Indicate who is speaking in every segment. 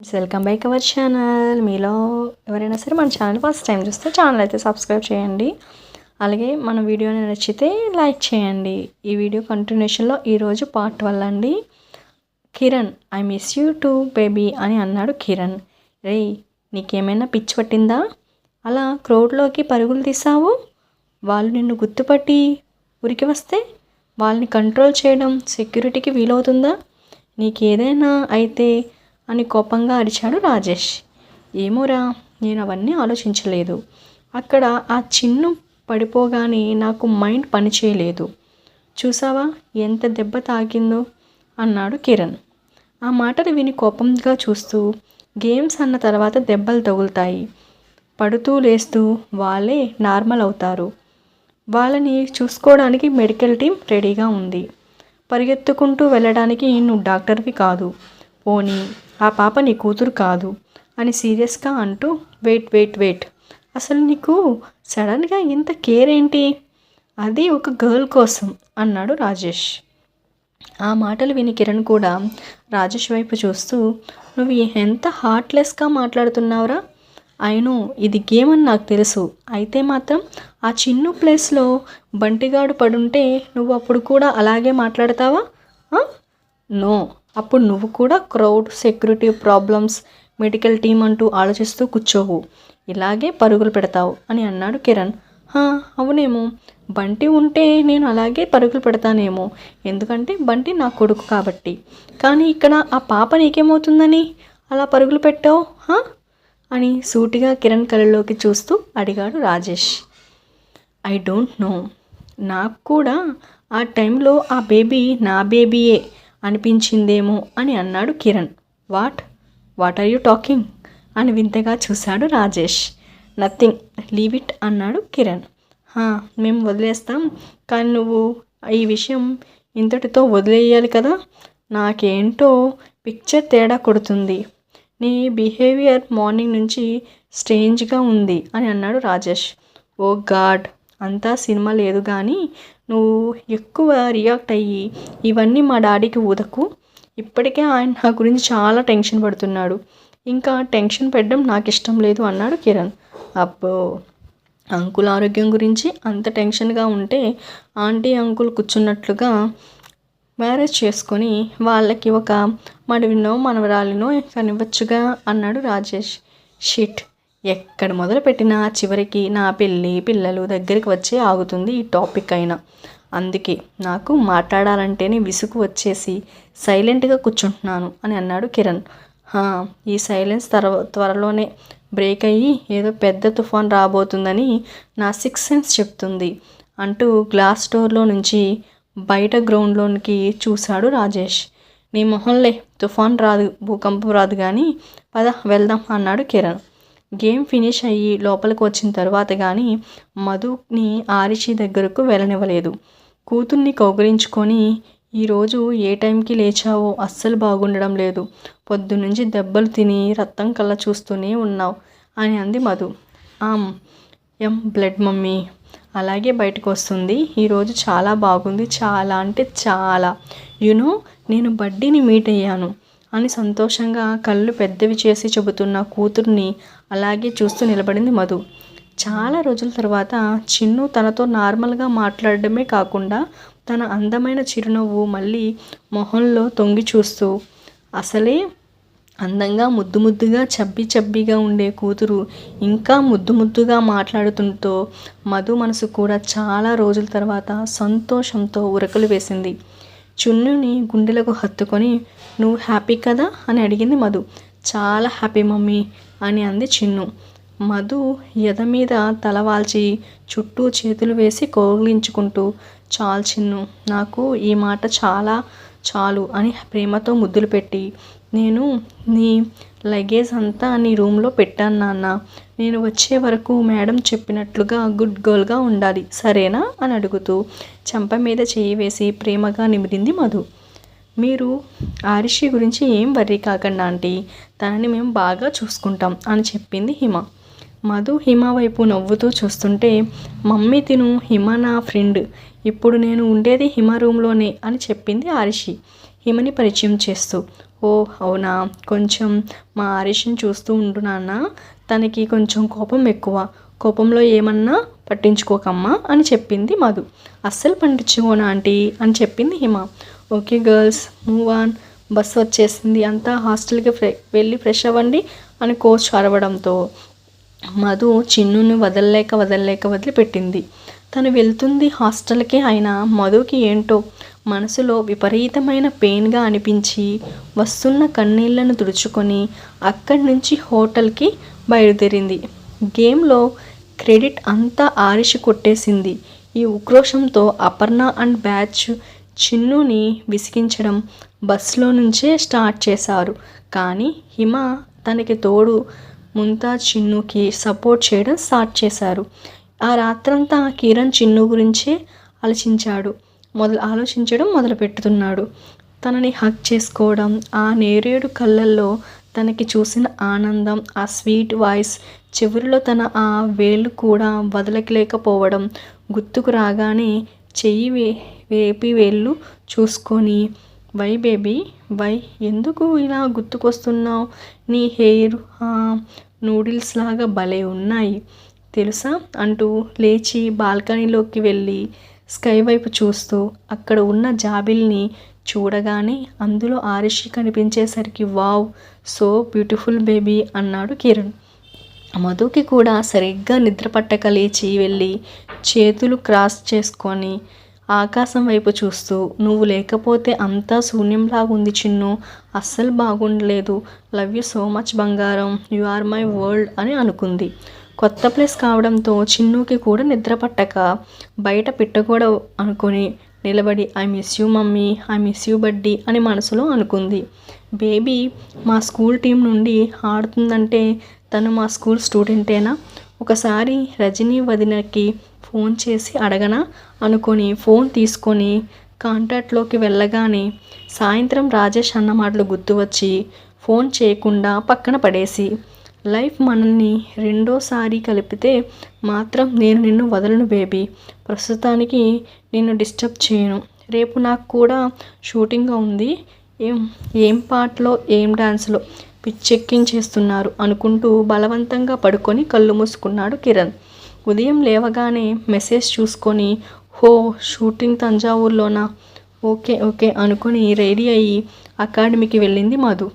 Speaker 1: Welcome back our channel మీలో ఎవరైనా సరే మన ఛానల్ ఫస్ట్ టైం చూస్తే ఛానల్ అయితే సబ్స్క్రైబ్ చేయండి. అలాగే మన వీడియోని నచ్చితే లైక్ చేయండి. ఈ వీడియో కంటిన్యూషన్లో ఈరోజు పార్ట్ వల్ల అండి. Kiran I miss you too baby అని అన్నాడు కిరణ్. రే నీకేమైనా పిచ్చి పట్టిందా? అలా క్రౌడ్లోకి పరుగులు తీసావు? వాళ్ళు నిన్ను గుర్తుపట్టి ఉరికి వస్తే వాళ్ళని కంట్రోల్ చేయడం సెక్యూరిటీకి వీలవుతుందా? నీకేదైనా అయితే అని కోపంగా అరిచాడు రాజేష్. ఏమోరా నేను అవన్నీ ఆలోచించలేదు. అక్కడ ఆ చిన్ను పడిపోగానే నాకు మైండ్ పనిచేయలేదు చూసావా ఎంత దెబ్బ తాకిందో అన్నాడు కిరణ్. ఆ మాటలు విని కోపంగా చూస్తూ గేమ్స్ అన్న తర్వాత దెబ్బలు తగులుతాయి. పడుతూ లేస్తూ వాళ్ళే నార్మల్ అవుతారు. వాళ్ళని చూసుకోవడానికి మెడికల్ టీం రెడీగా ఉంది. పరిగెత్తుకుంటూ వెళ్ళడానికి నువ్వు డాక్టర్వి కాదు. పోనీ ఆ పాప నీ కూతురు కాదు అని సీరియస్గా అంటూ వెయిట్ వెయిట్ వెయిట్ అసలు నీకు సడన్గా ఇంత కేర్ ఏంటి? అది ఒక గర్ల్ కోసం అన్నాడు రాజేష్. ఆ మాటలు విని కిరణ్ కూడా రాజేష్ వైపు చూస్తూ నువ్వు ఎంత హార్ట్లెస్గా మాట్లాడుతున్నావురా? అయిను ఇది గేమ్ అని నాకు తెలుసు. అయితే మాత్రం ఆ చిన్ను ప్లేస్లో బంటిగాడు పడుంటే నువ్వు అప్పుడు కూడా అలాగే మాట్లాడతావా? నో అప్పుడు నువ్వు కూడా crowd security problems medical team అంటూ ఆలోచిస్తూ కూర్చోవు. ఇలాగే పరుగులు పెడతావు అని అన్నాడు కిరణ్. అవునేమో. బంటి ఉంటే నేను అలాగే పరుగులు పెడతానేమో. ఎందుకంటే బంటి నా కొడుకు కాబట్టి. కానీ ఇక్కడ ఆ పాప నీకేమవుతుందని? అలా పరుగులు పెట్టావు? అని సూటిగా కిరణ్ కళ్ళలోకి చూస్తూ అడిగాడు రాజేష్. I don't know. నాకు కూడా ఆ టైంలో ఆ బేబీ నా బేబీయే. అనిపించిందేమో అని అన్నాడు Kiran. What? What are you talking? అని వింతగా చూశాడు రాజేష్. నథింగ్. లీవ్ ఇట్ అన్నాడు కిరణ్. "హా, మేము వదిలేస్తాం. కానీ నువ్వు ఈ విషయం ఇంతటితో వదిలేయాలి కదా? నాకేంటో పిక్చర్ తేడా కొడుతుంది. నీ బిహేవియర్ మార్నింగ్ నుంచి స్ట్రేంజ్గా ఉంది అని అన్నాడు రాజేష్. Oh god! అంతా సినిమా లేదు కానీ నువ్వు ఎక్కువ రియాక్ట్ అయ్యి ఇవన్నీ మా డాడీకి ఊదకు. ఇప్పటికే ఆయన నా గురించి చాలా టెన్షన్ పడుతున్నాడు. ఇంకా టెన్షన్ పెట్టడం నాకు ఇష్టం లేదు అన్నాడు కిరణ్. అబ్బో! అంకుల్ ఆరోగ్యం గురించి అంత టెన్షన్గా ఉంటే ఆంటీ అంకుల్ కూర్చున్నట్లుగా మ్యారేజ్ చేసుకొని వాళ్ళకి ఒక మడివినో మనవరాలినో కనివ్వచ్చుగా అన్నాడు రాజేష్. షిట్! ఎక్కడ మొదలు పెట్టినా చివరికి నా పెళ్ళి పిల్లలు దగ్గరికి వచ్చే ఆగుతుంది ఈ టాపిక్ అయినా. అందుకే నాకు మాట్లాడాలంటేనే విసుగు వచ్చేసి సైలెంట్గా కూర్చుంటున్నాను అని అన్నాడు కిరణ్. "హా, ఈ సైలెన్స్ త్వర త్వరలోనే బ్రేక్ అయ్యి ఏదో పెద్ద తుఫాన్ రాబోతుందని నా సిక్స్ సెన్స్ చెప్తుంది అంటూ గ్లాస్ డోర్లో నుంచి బయట గ్రౌండ్లోనికి చూశాడు రాజేష్. నీ మొహంలే తుఫాన్ రాదు భూకంపం రాదు కానీ పద వెళ్దాం అన్నాడు కిరణ్. గేమ్ ఫినిష్ అయ్యి లోపలికి వచ్చిన తర్వాత కానీ మధుని ఆరిషి దగ్గరకు వెళ్ళనివ్వలేదు. కూతుర్ని కౌగిలించుకొని ఈరోజు ఏ టైంకి లేచావో అస్సలు బాగుండడం లేదు. పొద్దునుంచి దెబ్బలు తిని రక్తం కళ్ళ చూస్తూనే ఉన్నావు అని అంది మధు. ఆమ్ ఎం బ్లడ్ మమ్మీ. అలాగే బయటకు వస్తుంది ఈరోజు చాలా బాగుంది. చాలా అంటే చాలా. యునో నేను బడ్డీని మీట్ అయ్యాను. అని సంతోషంగా కళ్ళు పెద్దవి చేసి చెబుతున్న కూతుర్ని అలాగే చూస్తూ నిలబడింది మధు. చాలా రోజుల తర్వాత చిన్ను తనతో నార్మల్గా మాట్లాడడమే కాకుండా తన అందమైన చిరునవ్వు మళ్ళీ మొహంలో తొంగి చూస్తూ అసలే అందంగా ముద్దు ముద్దుగా చబ్బి చబ్బిగా ఉండే కూతురు ఇంకా ముద్దు ముద్దుగా మాట్లాడుతుంటో మధు మనసు కూడా చాలా రోజుల తర్వాత సంతోషంతో ఉరకలు వేసింది. చున్నుని గుండెలకు హత్తుకొని నువ్వు హ్యాపీ కదా? అని అడిగింది మధు. చాలా హ్యాపీ మమ్మీ అని అంది చిన్ను. మధు ఎద మీద తలవాల్చి చుట్టూ చేతులు వేసి కౌగిలించుకుంటూ చాలు చిన్ను నాకు ఈ మాట చాలా చాలు అని ప్రేమతో ముద్దులు పెట్టి నేను నీ లగేజ్ అంతా నీ రూమ్లో పెట్టాను నాన్న. నేను వచ్చే వరకు మేడం చెప్పినట్లుగా గుడ్ గర్ల్గా ఉండాలి సరేనా? అని అడుగుతూ చెంప మీద చేయి వేసి ప్రేమగా నిమిరింది మధు. మీరు ఆరిషి గురించి ఏం వర్రీ కాకండి ఆంటీ. తనని మేము బాగా చూసుకుంటాం అని చెప్పింది హిమ. మధు హిమ వైపు నవ్వుతూ చూస్తుంటే మమ్మీ తిను హిమ నా ఫ్రెండ్. ఇప్పుడు నేను ఉండేది హిమ రూమ్లోనే అని చెప్పింది ఆరిషి. హిమని పరిచయం చేస్తూ ఓ అవునా? కొంచెం మా ఆరిషిని చూస్తూ ఉండు నాన్న. తనకి కొంచెం కోపం ఎక్కువ. కోపంలో ఏమన్నా పట్టించుకోకమ్మా అని చెప్పింది మధు. అస్సలు పట్టించుకోనా ఆంటీ? అని చెప్పింది Hima. Okay girls move on. Bus వచ్చేసింది. అంతా హాస్టల్కి ఫ్రె వెళ్ళి ఫ్రెష్ అవ్వండి అని కోచ్ అరవడంతో. మధు చిన్నుని వదలలేక వదలలేక వదిలిపెట్టింది. తను వెళ్తుంది హాస్టల్కి అయినా మధుకి ఏంటో మనసులో విపరీతమైన పెయిన్గా అనిపించి వస్తున్న కన్నీళ్ళను తుడుచుకొని అక్కడి నుంచి హోటల్కి బయలుదేరింది. గేమ్లో క్రెడిట్ అంతా ఆరిషి కొట్టేసింది. ఈ ఉక్రోషంతో అపర్ణ అండ్ బ్యాచ్ చిన్నుని విసిగించడం బస్సులో నుంచే స్టార్ట్ చేశారు. కానీ హిమ తనకి తోడు ముంతాజ్ చిన్నుకి సపోర్ట్ చేయడం స్టార్ట్ చేశారు. ఆ రాత్రంతా కిరణ్ చిన్ను గురించే ఆలోచించాడు. మొదలు ఆలోచించడం మొదలు పెట్టుతున్నాడు తనని హక్ చేసుకోవడం ఆ నేరేడు కళ్ళల్లో తనకి చూసిన ఆనందం ఆ స్వీట్ వాయిస్ చివరిలో తన ఆ వేళ్ళు కూడా వదలకలేకపోవడం గుర్తుకు రాగానే చెయ్యి వే వేపి వేళ్ళు చూసుకొని వై బేబీ వై ఎందుకు ఇలా గుర్తుకొస్తున్నావు? నీ హెయిర్ నూడిల్స్ లాగా భలే ఉన్నాయి. తెలుసా? అంటూ లేచి బాల్కనీలోకి వెళ్ళి స్కై వైపు చూస్తూ అక్కడ ఉన్న జాబిల్ని చూడగానే అందులో ఆరిషి కనిపించేసరికి వావ్ సో బ్యూటిఫుల్ బేబీ అన్నాడు కిరణ్. మధుకి కూడా సరిగ్గా నిద్ర పట్టక లేచి వెళ్ళి చేతులు క్రాస్ చేసుకొని ఆకాశం వైపు చూస్తూ నువ్వు లేకపోతే అంతా శూన్యంలాగా ఉంది చిన్ను. అస్సలు బాగుండలేదు. లవ్ యూ సో మచ్ బంగారం. యు ఆర్ మై వరల్డ్ అని అనుకుంది. కొత్త ప్లేస్ కావడంతో చిన్నుకి కూడా నిద్ర పట్టక బయట పిట్టగూడ అనుకొని నిలబడి I miss you mummy. I miss you buddy అని మనసులో అనుకుంది. బేబీ మా స్కూల్ టీం నుండి ఆడుతుందంటే తను మా స్కూల్ స్టూడెంటేనా? ఒకసారి రజనీ వదినకి ఫోన్ చేసి అడగనా? అనుకొని ఫోన్ తీసుకొని కాంటాక్ట్లోకి వెళ్ళగానే సాయంత్రం రాజేష్ అన్న మాటలు గుర్తు వచ్చి ఫోన్ చేయకుండా పక్కన పడేసి లైఫ్ మనల్ని రెండోసారి కలిపితే మాత్రం నేను నిన్ను వదలను బేబీ. ప్రస్తుతానికి నిన్ను డిస్టర్బ్ చేయను. రేపు నాకు కూడా షూటింగ్ ఉంది. ఏం ఏం పాటలో ఏం డాన్స్లో పిచ్చెక్కించేస్తున్నారు అనుకుంటూ బలవంతంగా పడుకొని కళ్ళు మూసుకున్నాడు కిరణ్. ఉదయం లేవగానే మెసేజ్ చూసుకొని హో షూటింగ్ తంజావూరులోనా? ఓకే ఓకే అనుకుని రెడీ అయ్యి అకాడమీకి వెళ్ళింది మధు.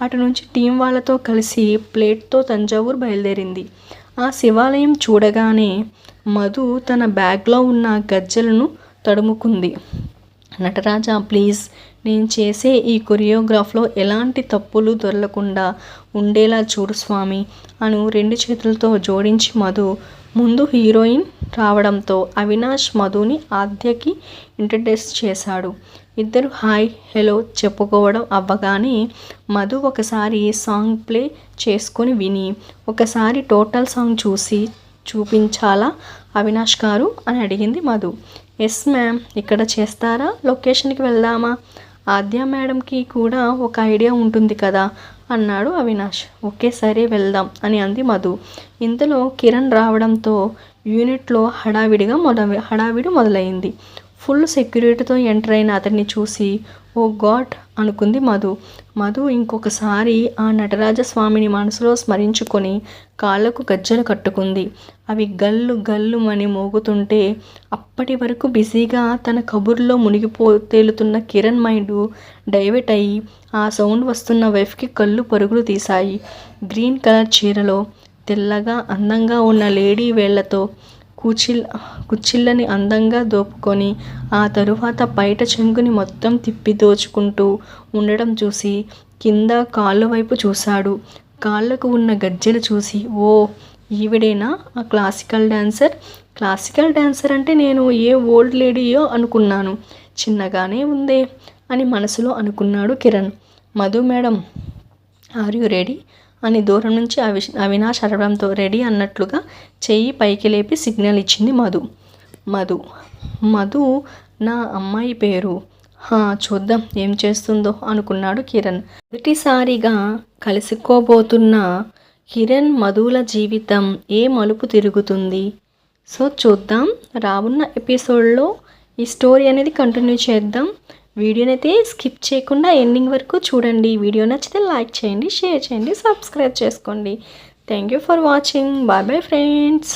Speaker 1: అటు నుంచి టీం వాళ్ళతో కలిసి ప్లేట్తో తంజావూరు బయలుదేరింది. ఆ శివాలయం చూడగానే మధు తన బ్యాగ్లో ఉన్న గజ్జలను తడుముకుంది. నటరాజా ప్లీజ్ నేను చేసే ఈ కొరియోగ్రాఫ్లో ఎలాంటి తప్పులు దొరలకుండా ఉండేలా చూడు స్వామి అను రెండు చేతులతో జోడించి మధు ముందు హీరోయిన్ రావడంతో అవినాష్ మధుని ఆద్యకి ఇంట్రడ్యూస్ చేశాడు. ఇద్దరు హాయ్ హలో చెప్పుకోవడం అవ్వగానే మధు ఒకసారి సాంగ్ ప్లే చేసుకొని విని ఒకసారి టోటల్ సాంగ్ చూసి చూపించాలా అవినాష్ గారు అని అడిగింది మధు. ఎస్ మ్యామ్ ఇక్కడ చేస్తారా? లొకేషన్కి వెళ్దామా? ఆద్య మేడంకి కూడా ఒక ఐడియా ఉంటుంది కదా అన్నాడు అవినాష్. ఓకే సరే వెళ్దాం అని అంది మధు. ఇంతలో కిరణ్ రావడంతో యూనిట్లో హడావిడిగా మొద హడావిడి మొదలైంది. ఫుల్ సెక్యూరిటీతో ఎంటర్ అయిన అతన్ని చూసి ఓ గాడ్ అనుకుంది మధు. మధు ఇంకొకసారి ఆ నటరాజస్వామిని మనసులో స్మరించుకొని కాళ్ళకు గజ్జలు కట్టుకుంది. అవి గల్లు గల్లు అని మోగుతుంటే అప్పటి వరకు బిజీగా తన కబుర్లో మునిగిపో తేలుతున్న కిరణ్ మైండ్ డైవర్ట్ అయ్యి ఆ సౌండ్ వస్తున్న వైఫ్కి కళ్ళు పరుగులు తీశాయి. గ్రీన్ కలర్ చీరలో తెల్లగా అందంగా ఉన్న లేడీ వేళ్ళతో కూచిల్ కుచ్చిళ్ళని అందంగా దోపుకొని ఆ తరువాత బయట చెంగుని మొత్తం తిప్పి దోచుకుంటూ ఉండడం చూసి కింద కాళ్ళ వైపు చూశాడు. కాళ్ళకు ఉన్న గజ్జెలు చూసి ఓ ఈవిడేనా? ఆ క్లాసికల్ డాన్సర్? క్లాసికల్ డాన్సర్ అంటే నేను ఏ ఓల్డ్ లేడీయో అనుకున్నాను. చిన్నగానే ఉందే అని మనసులో అనుకున్నాడు Kiran. Madhu madam are you ready? అని దూరం నుంచి అవి అవినాష్ అరవడంతో రెడీ అన్నట్లుగా చెయ్యి పైకి లేపి సిగ్నల్ ఇచ్చింది మధు. మధు. మధు నా అమ్మాయి పేరు. హా చూద్దాం ఏం చేస్తుందో అనుకున్నాడు కిరణ్. మొదటిసారిగా కలుసుకోబోతున్న కిరణ్ మధుల జీవితం ఏ మలుపు తిరుగుతుంది? సో చూద్దాం. రావున్న ఎపిసోడ్లో ఈ స్టోరీ అనేది కంటిన్యూ చేద్దాం. వీడియోని అయితే స్కిప్ చేయకుండా ఎండింగ్ వరకు చూడండి. వీడియో నచ్చితే లైక్ చేయండి షేర్ చేయండి సబ్స్క్రైబ్ చేసుకోండి. Thank you for watching bye bye friends